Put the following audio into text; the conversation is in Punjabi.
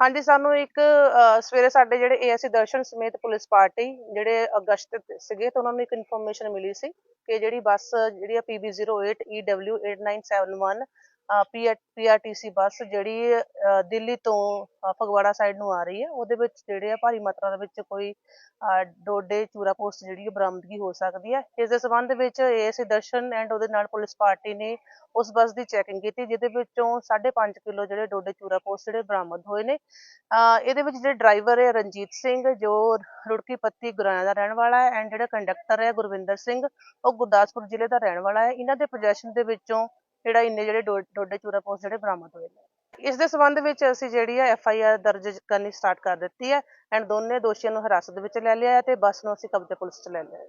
ਹਾਂਜੀ, ਸਾਨੂੰ ਇੱਕ ਸਵੇਰੇ ਸਾਡੇ ਜਿਹੜੇ ਏਐਸਸੀ ਦਰਸ਼ਨ ਸਮੇਤ ਪੁਲਿਸ ਪਾਰਟੀ ਜਿਹੜੇ ਅਗਸਤ ਸੀਗੇ ਤੇ ਉਹਨਾਂ ਨੂੰ ਇੱਕ ਇਨਫੋਰਮੇਸ਼ਨ ਮਿਲੀ ਸੀ ਕਿ ਜਿਹੜੀ ਬੱਸ ਜਿਹੜੀ ਆ PB08 EW8971 ਪੀਆਰਟੀਸੀ ਬੱਸ ਜਿਹੜੀ ਅ, ਦਿੱਲੀ ਤੋਂ ਫਗਵਾੜਾ ਸਾਈਡ ਨੂੰ ਆ ਰਹੀ ਹੈ। ਉਹਦੇ ਵਿੱਚ ਜਿਹੜੇ ਆ ਭਾਰੀ ਮਾਤਰਾ ਦੇ ਵਿੱਚ ਕੋਈ ਡੋਡੇ ਚੂਰਾ ਪੋਸਟ ਜਿਹੜੀ ਹੈ ਬਰਾਮਦਗੀ ਹੋ ਸਕਦੀ ਹੈ। ਇਸ ਦੇ ਸੰਬੰਧ ਵਿੱਚ ਏਐਸਸੀ ਦਰਸ਼ਨ ਐਂਡ ਉਹਦੇ ਨਾਲ ਪੁਲਿਸ ਪਾਰਟੀ ਨੇ ਉਸ ਬੱਸ ਦੀ ਚੈਕਿੰਗ ਕੀਤੀ ਜਿਹਦੇ ਵਿੱਚੋਂ 5.5 ਕਿਲੋ ਜਿਹੜੇ ਡੋਡੇ ਚੂਰਾ ਪੋਸਟ ਜਿਹੜੇ ਬਰਾਮਦ ਹੋਏ ਨੇ। ਅਹ ਇਹਦੇ ਵਿੱਚ ਜਿਹੜੇ ਡਰਾਈਵਰ ਹੈ ਰਣਜੀਤ ਸਿੰਘ ਜੋ ਰੁੜਕੀ ਪੱਤੀ ਗੁਰਾਇਆ ਦਾ ਰਹਿਣ ਵਾਲਾ ਹੈ ਐਂਡ ਜਿਹੜਾ ਕੰਡਕਟਰ ਹੈ ਗੁਰਵਿੰਦਰ ਸਿੰਘ ਉਹ ਗੁਰਦਾਸਪੁਰ ਜ਼ਿਲ੍ਹੇ ਦਾ ਰਹਿਣ ਵਾਲਾ ਹੈ। ਇਹਨਾਂ ਦੇ ਪੋਜੈਸ਼ਨ ਦੇ ਵਿੱਚੋਂ ਜਿਹੜਾ ਇੰਨੇ ਜਿਹੜੇ ਡੋਡੇ ਚੂਰਾ ਪੋਸਟ ਜਿਹੜੇ ਬਰਾਮਦ ਹੋਏ ਨੇ। ਇਸ ਦੇ ਸੰਬੰਧ ਵਿੱਚ ਅਸੀਂ ਜਿਹੜੀ ਹੈ ਐਫ ਆਈ ਆਰ ਦਰਜ ਕਰਨੀ ਸਟਾਰਟ ਕਰ ਦਿੱਤੀ ਹੈ, ਐਂਡ ਦੋਨੇ ਦੋਸ਼ੀਆਂ ਨੂੰ ਹਿਰਾਸਤ ਵਿੱਚ ਲੈ ਲਿਆ ਤੇ ਬੱਸ ਨੂੰ ਅਸੀਂ ਕਬਜ਼ੇ ਪੁਲਿਸ 'ਚ ਲੈ ਲਿਆ